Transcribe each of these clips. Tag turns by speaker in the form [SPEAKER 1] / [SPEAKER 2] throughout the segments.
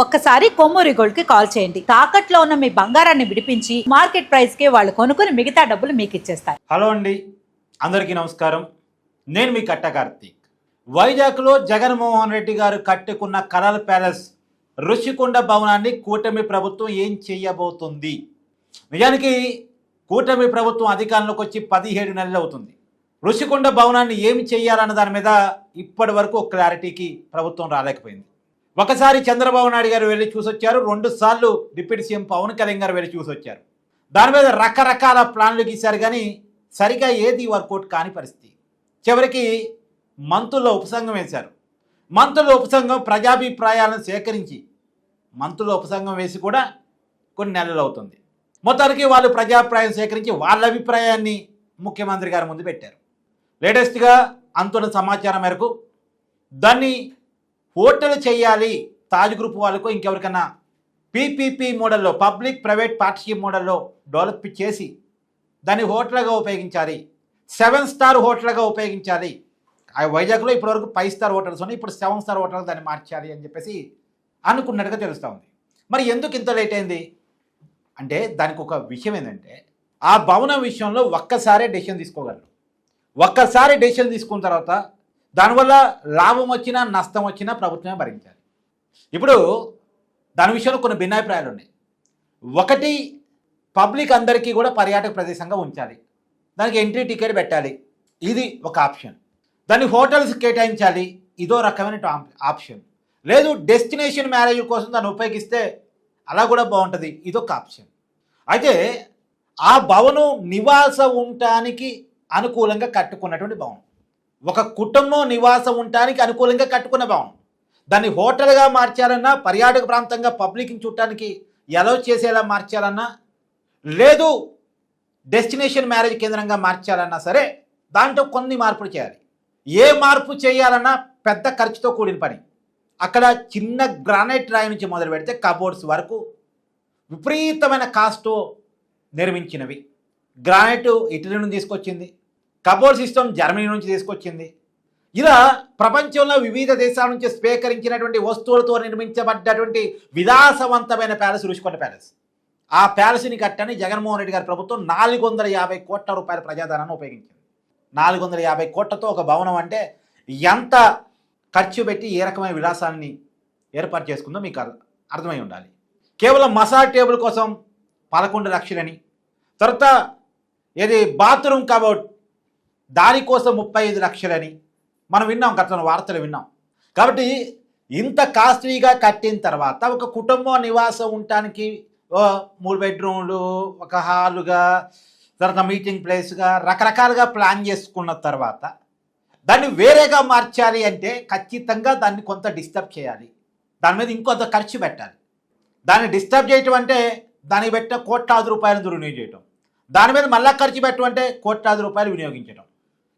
[SPEAKER 1] ఒక్కసారి కొమ్మూరి గోల్డ్కి కాల్ చేయండి. తాకట్లో ఉన్న మీ బంగారాన్ని విడిపించి మార్కెట్ ప్రైస్కి వాళ్ళు కొనుక్కుని మిగతా డబ్బులు మీకు ఇచ్చేస్తారు.
[SPEAKER 2] హలో అండి. అందరికీ నమస్కారం. నేను మీ కట్ట కార్తీక్. వైజాగ్లో జగన్మోహన్ రెడ్డి గారు కట్టుకున్న కలర్ ప్యాలెస్ ఋషికొండ భవనాన్ని కూటమి ప్రభుత్వం ఏం చేయబోతుంది? నిజానికి కూటమి ప్రభుత్వం అధికారంలోకి వచ్చి పదిహేడు నెలలు అవుతుంది. ఋషికొండ భవనాన్ని ఏమి చేయాలన్న దాని మీద ఇప్పటి వరకు క్లారిటీకి ప్రభుత్వం రాలేకపోయింది. ఒకసారి చంద్రబాబు నాయుడు గారు వెళ్ళి చూసొచ్చారు రెండు సార్లు డిప్యూటీ సీఎం పవన్ కళ్యాణ్ గారు వెళ్ళి చూసొచ్చారు. దాని మీద రకరకాల ప్లాన్లు గీశారు కానీ సరిగా ఏది వర్కౌట్ కాని పరిస్థితి. చివరికి మంత్రుల ఉపసంఘం వేశారు. మంత్రుల ఉపసంఘం ప్రజాభిప్రాయాలను సేకరించి మంత్రుల ఉపసంఘం వేసి కూడా కొన్ని నెలలు అవుతుంది. మొత్తానికి వాళ్ళు ప్రజాభిప్రాయం సేకరించి వాళ్ళ అభిప్రాయాన్ని ముఖ్యమంత్రి గారి ముందు పెట్టారు. లేటెస్ట్గా అంతున్న సమాచారం మేరకు దాన్ని ఓటలు చేయాలి తాజ్ గ్రూప్ వాళ్ళకు ఇంకెవరికన్నా. పీపీపీ మోడల్లో పబ్లిక్ ప్రైవేట్ పార్ట్నర్షిప్ మోడల్లో డెవలప్ చేసి దాన్ని హోటల్గా ఉపయోగించాలి. సెవెన్ స్టార్ హోటల్గా ఉపయోగించాలి. ఆ వైజాగ్లో ఇప్పటివరకు ఫైవ్ స్టార్ హోటల్స్ ఉన్నాయి ఇప్పుడు సెవెన్ స్టార్ హోటల్ దాన్ని మార్చాలి అని చెప్పేసి అనుకున్నట్టుగా తెలుస్తూ ఉంది. మరి ఎందుకు ఇంత లేట్ అయింది? అంటే దానికి ఒక విషయం ఏంటంటే ఆ భవనం విషయంలో ఒక్కసారే డెసిషన్ తీసుకోగలరు. ఒక్కసారి డెసిషన్ తీసుకున్న తర్వాత దానివల్ల లాభం వచ్చినా నష్టం వచ్చినా ప్రభుత్వమే భరించాలి. ఇప్పుడు దాని విషయంలో కొన్ని భిన్నాభిప్రాయాలు ఉన్నాయి. ఒకటి పబ్లిక్ అందరికీ కూడా పర్యాటక ప్రదేశంగా ఉంచాలి. దానికి ఎంట్రీ టికెట్ పెట్టాలి. ఇది ఒక ఆప్షన్. దాన్ని హోటల్స్ కేటాయించాలి. ఇదో రకమైన ఆప్షన్. లేదు డెస్టినేషన్ మ్యారేజ్ కోసం దాన్ని ఉపయోగిస్తే అలా కూడా బాగుంటుంది. ఇదొక ఆప్షన్. అయితే ఆ భవనం నివాస ఉండటానికి అనుకూలంగా కట్టుకున్నటువంటి భవనం. ఒక కుటుంబం నివాసం ఉండటానికి అనుకూలంగా కట్టుకున్న భవనం దాన్ని హోటల్గా మార్చాలన్నా పర్యాటక ప్రాంతంగా పబ్లిక్ని చూడటానికి ఎలా చేసేలా మార్చాలన్నా లేదు డెస్టినేషన్ మ్యారేజ్ కేంద్రంగా మార్చాలన్నా సరే దాంట్లో కొన్ని మార్పులు చేయాలి. ఏ మార్పు చేయాలన్నా పెద్ద ఖర్చుతో కూడిన పని. అక్కడ చిన్న గ్రానైట్ రాయి నుంచి మొదలు పెడితే కబోర్డ్స్ వరకు విపరీతమైన కాస్ట్ నిర్మించినవి. గ్రానైట్ ఇటలీ నుంచి తీసుకొచ్చింది. కబోర్డ్ సిస్టమ్ జర్మనీ నుంచి తీసుకొచ్చింది. ఇలా ప్రపంచంలో వివిధ దేశాల నుంచి స్వీకరించినటువంటి వస్తువులతో నిర్మించబడ్డటువంటి విలాసవంతమైన ప్యాలెస్ రుషికొండ ప్యాలెస్. ఆ ప్యాలెస్ని కట్టని జగన్మోహన్ రెడ్డి గారి ప్రభుత్వం నాలుగు వందల యాభై కోట్ల రూపాయల ప్రజాధనాన్ని ఉపయోగించింది. నాలుగు వందల యాభై కోట్లతో ఒక భవనం అంటే ఎంత ఖర్చు పెట్టి ఏ రకమైన విలాసాన్ని ఏర్పాటు చేసుకుందో మీకు అర్థమై ఉండాలి. కేవలం మసాజ్ టేబుల్ కోసం పదకొండు లక్షలని తర్వాత ఏది బాత్రూమ్ కబోర్డ్ దానికోసం ముప్పై ఐదు లక్షలని మనం విన్నాం గత వార్తలు విన్నాం. కాబట్టి ఇంత కాస్ట్లీగా కట్టిన తర్వాత ఒక కుటుంబ నివాసం ఉండటానికి ఓ మూడు బెడ్రూమ్లు ఒక హాలుగా తర్వాత మీటింగ్ ప్లేస్గా రకరకాలుగా ప్లాన్ చేసుకున్న తర్వాత దాన్ని వేరేగా మార్చాలి అంటే ఖచ్చితంగా దాన్ని కొంత డిస్టర్బ్ చేయాలి. దాని మీద ఇంకొంత ఖర్చు పెట్టాలి. దాన్ని డిస్టర్బ్ చేయటం అంటే దానికి పెట్టిన కోట్లాది రూపాయలు దుర్వినియోగం చేయటం. దాని మీద మళ్ళా ఖర్చు పెట్టడం అంటే కోట్లాది రూపాయలు వినియోగించడం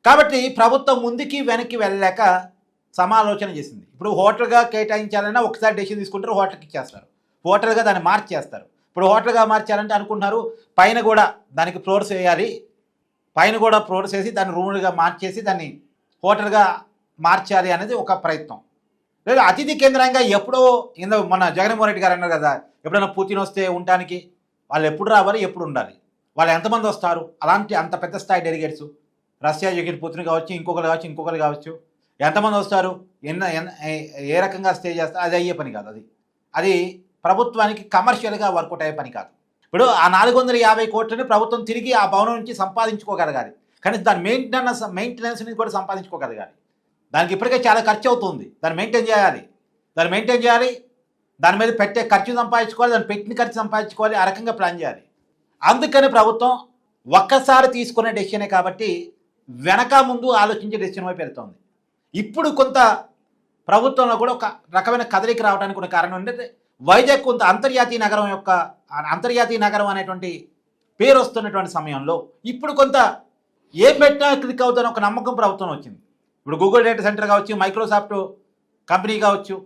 [SPEAKER 2] కాబట్టి ప్రభుత్వం ముందుకి వెనక్కి వెళ్ళలేక సమాలోచన చేసింది. ఇప్పుడు హోటల్గా కేటాయించాలన్నా ఒకసారి డెసిషన్ తీసుకుంటారు హోటల్కి ఇచ్చేస్తారు. హోటల్గా దాన్ని మార్చేస్తారు ఇప్పుడు హోటల్గా మార్చాలంటే అనుకుంటున్నారు పైన కూడా దానికి ఫ్లోర్స్ వేయాలి పైన కూడా ఫ్లోర్స్ వేసి దాన్ని రూములుగా మార్చేసి దాన్ని హోటల్గా మార్చాలి అనేది ఒక ప్రయత్నం. లేదా అతిథి కేంద్రంగా ఎప్పుడో ఇంద మన జగన్మోహన్ రెడ్డి గారు అన్నారు కదా ఎప్పుడైనా పుతిన్ వస్తే ఉండటానికి వాళ్ళు ఎప్పుడు రావాలి ఎప్పుడు ఉండాలి. వాళ్ళు ఎంతమంది వస్తారు? అలాంటి అంత పెద్ద స్థాయి డెలిగేట్స్ రష్యా జగన్ పుతిన్ కావచ్చు ఇంకొకరు కావచ్చు ఇంకొకరు కావచ్చు. ఎంతమంది వస్తారు? ఎన్న ఎన్న ఏ- ఏ రకంగా స్టే చేస్తారు? అది అయ్యే పని కాదు అది. అది ప్రభుత్వానికి కమర్షియల్గా వర్కౌట్ అయ్యే పని కాదు. ఇప్పుడు ఆ నాలుగు వందల యాభై కోట్లని ప్రభుత్వం తిరిగి ఆ భవనం నుంచి సంపాదించుకోగలగాలి. కానీ దాని మెయింటెనెన్స్ మెయింటెనెన్స్ నుంచి కూడా సంపాదించుకోగలగాలి. దానికి ఇప్పటికే చాలా ఖర్చు అవుతుంది. దాన్ని మెయింటైన్ చేయాలి. దాన్ని మెయింటైన్ చేయాలి. దాని మీద పెట్టే ఖర్చు సంపాదించుకోవాలి. దాని పెట్టిన ఖర్చు సంపాదించుకోవాలి. ఆ రకంగా ప్లాన్ చేయాలి. అందుకని ప్రభుత్వం ఒక్కసారి తీసుకునే డెసిషనే కాబట్టి వెనక ముందు ఆలోచించే డెసిషన్ వైపు వెళ్తోంది. ఇప్పుడు కొంత ప్రభుత్వంలో కూడా ఒక రకమైన కదలిక రావడానికి కూడా కారణం ఏంటంటే వైజాగ్ కొంత అంతర్జాతీయ నగరం యొక్క అంతర్జాతీయ నగరం అనేటువంటి పేరు వస్తున్నటువంటి సమయంలో ఇప్పుడు కొంత ఏం పెట్టినా క్లిక్ అవుతుందని ఒక నమ్మకం ప్రభుత్వం వచ్చింది. ఇప్పుడు గూగుల్ డేటా సెంటర్ కావచ్చు మైక్రోసాఫ్ట్ కంపెనీ కావచ్చు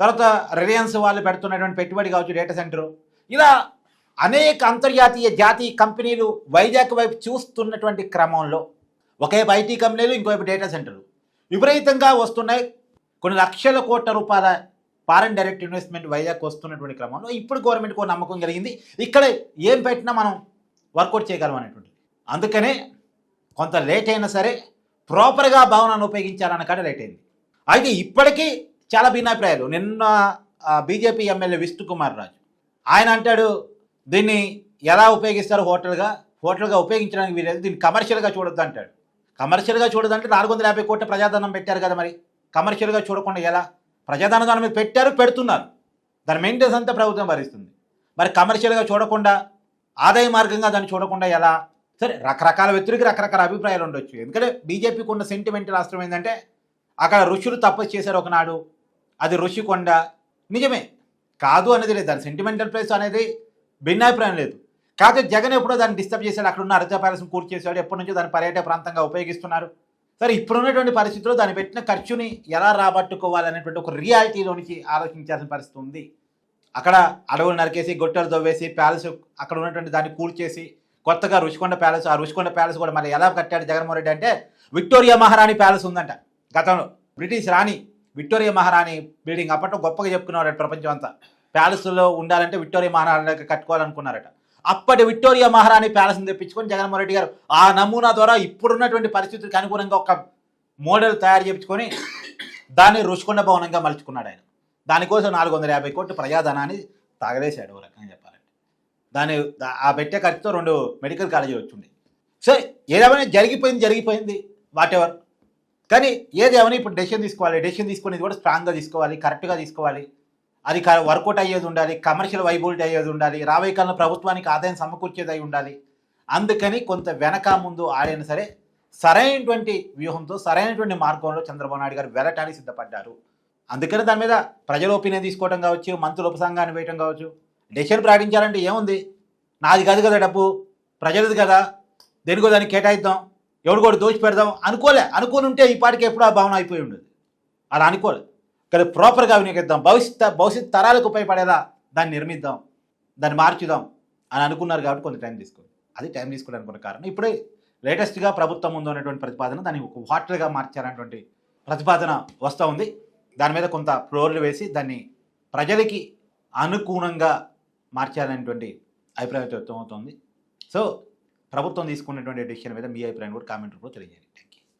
[SPEAKER 2] తర్వాత రిలయన్స్ వాళ్ళు పెడుతున్నటువంటి పెట్టుబడి కావచ్చు డేటా సెంటర్ ఇలా అనేక అంతర్జాతీయ జాతీయ కంపెనీలు వైజాగ్ వైపు చూస్తున్నటువంటి క్రమంలో ఒకవైపు ఐటీ కంపెనీలు ఇంకోవైపు డేటా సెంటర్లు విపరీతంగా వస్తున్నాయి. కొన్ని లక్షల కోట్ల రూపాయల ఫారెన్ డైరెక్ట్ ఇన్వెస్ట్మెంట్ వైజాగ్ వస్తున్నటువంటి క్రమంలో ఇప్పుడు గవర్నమెంట్కి ఒక నమ్మకం కలిగింది. ఇక్కడ ఏం పెట్టినా మనం వర్కౌట్ చేయగలం అనేటువంటి అందుకనే కొంత లేట్ అయినా సరే ప్రాపర్గా భవనాన్ని ఉపయోగించాలన్నకాడ లేట్ అయింది. అయితే ఇప్పటికీ చాలా భిన్నాభిప్రాయాలు. నిన్న బీజేపీ ఎమ్మెల్యే విష్ణు కుమార్ రాజు ఆయన అంటాడు దీన్ని ఎలా ఉపయోగిస్తారు హోటల్గా? హోటల్గా ఉపయోగించడానికి వీలేదు దీన్ని కమర్షియల్గా చూడొద్దు అంటాడు. కమర్షియల్గా చూడదంటే నాలుగు వందల యాభై కోట్ల ప్రజాధనం పెట్టారు కదా మరి. కమర్షియల్గా చూడకుండా ఎలా? ప్రజాధనం దాని మీద పెట్టారు పెడుతున్నారు. దాని మెయింటెనెన్స్ అంతా ప్రభుత్వం భరిస్తుంది. మరి కమర్షియల్గా చూడకుండా ఆదాయ మార్గంగా దాన్ని చూడకుండా ఎలా? సరే రకరకాల వ్యక్తులకి రకరకాల అభిప్రాయాలు ఉండొచ్చు. ఎందుకంటే బీజేపీకి ఉన్న సెంటిమెంట్ రాష్ట్రం ఏంటంటే అక్కడ ఋషులు తపస్సు చేశారు ఒకనాడు. అది ఋషికొండ. నిజమే. కాదు అనేది లేదు. దాని సెంటిమెంటల్ ప్లేస్ అనేది భిన్నాభిప్రాయం లేదు. కాకపోతే జగన్ ఎప్పుడో దాన్ని డిస్టర్బ్ చేశాడు. అక్కడ ఉన్న అరచ ప్యాలెస్ని పూర్తి చేశాడు ఎప్పటి నుంచో దాన్ని పర్యాటక ప్రాంతంగా ఉపయోగిస్తున్నారు. సరే ఇప్పుడున్నటువంటి పరిస్థితుల్లో దాన్ని పెట్టిన ఖర్చుని ఎలా రాబట్టుకోవాలనేటువంటి ఒక రియాలిటీలోనికి ఆలోచించాల్సిన పరిస్థితి ఉంది. అక్కడ అడవులు నరికేసి గొట్టెలు తవ్వేసి ప్యాలెస్ అక్కడ ఉన్నటువంటి దాన్ని కూల్చేసి కొత్తగా రుషికొండ ప్యాలెస్ ఆ రుషికొండ ప్యాలెస్ కూడా మరి ఎలా కట్టాడు జగన్మోహన్ రెడ్డి అంటే విక్టోరియా మహారాణి ప్యాలెస్ ఉందంట. గతంలో బ్రిటిష్ రాణి విక్టోరియా మహారాణి బిల్డింగ్ అప్పట్లో గొప్పగా చెప్పుకున్నాడు ప్రపంచం అంతా ప్యాలెస్లో ఉండాలంటే విక్టోరియా మహారాణి కట్టుకోవాలనుకున్నారట. అప్పటి విక్టోరియా మహారాణి ప్యాలెస్ని తెప్పించుకొని జగన్మోహన్ రెడ్డి గారు ఆ నమూనా ద్వారా ఇప్పుడున్నటువంటి పరిస్థితులకు అనుగుణంగా ఒక మోడల్ తయారు చేయించుకొని దాన్ని రుషికొండ భవనంగా మలుచుకున్నాడు ఆయన. దానికోసం నాలుగు వందల యాభై కోట్లు ప్రజాధనాన్ని తాగలేశాడు ఓ రకంగా చెప్పాలంటే. దాని ఆ పెట్టే ఖర్చుతో రెండు మెడికల్ కాలేజీలు వచ్చిండే సో ఏదేమైనా జరిగిపోయింది జరిగిపోయింది వాట్ ఎవర్ కానీ ఏదేమైనా ఇప్పుడు డెసిషన్ తీసుకోవాలి డెసిషన్ తీసుకునేది కూడా స్ట్రాంగ్గా తీసుకోవాలి కరెక్ట్గా తీసుకోవాలి. అది వర్కౌట్ అయ్యేది ఉండాలి కమర్షియల్ వైబిలిటీ అయ్యేది ఉండాలి రాబోయే కాలంలో ప్రభుత్వానికి ఆదాయం సమకూర్చేది అయి ఉండాలి. అందుకని కొంత వెనక ముందు ఆడిన సరే సరైనటువంటి వ్యూహంతో సరైనటువంటి మార్గంలో చంద్రబాబు నాయుడు గారు వెళ్ళటానికి సిద్ధపడ్డారు. అందుకని దాని మీద ప్రజల ఒపీనియన్ తీసుకోవడం కావచ్చు మంత్రుల ఉపసంఘాన్ని వేయటం కావచ్చు డెసిషన్ ప్రకటించాలంటే ఏముంది? నాది కాదు కదా డబ్బు ప్రజలది కదా దేనికో దాన్ని కేటాయిద్దాం ఎవడు కూడా దోచి పెడదాం అనుకోలే అనుకోని ఉంటే ఈ పాటికి ఎప్పుడూ ఆ భావన అయిపోయి ఉండదు. అలా అనుకోలేదు కానీ ప్రాపర్గా వినియోగిద్దాం. భవిష్యత్ భవిష్యత్ తరాలకు ఉపయోగపడేలా దాన్ని నిర్మిద్దాం. దాన్ని మార్చుదాం అని అనుకున్నారు కాబట్టి కొంత టైం తీసుకోండి. అది టైం తీసుకోవడానికి కారణం. ఇప్పుడే లేటెస్ట్గా ప్రభుత్వం ముందు ఉన్నటువంటి ప్రతిపాదన దాన్ని ఒక వాటర్గా మార్చారనేటువంటి ప్రతిపాదన వస్తూ ఉంది. దాని మీద కొంత ఫ్లోర్లు వేసి దాన్ని ప్రజలకి అనుగుణంగా మార్చాలనేటువంటి అభిప్రాయం వ్యక్తం అవుతుంది. సో ప్రభుత్వం తీసుకున్నటువంటి డిసిషన్ మీద మీ అభిప్రాయం కూడా కామెంట్ రూపంలో తెలియజేయండి.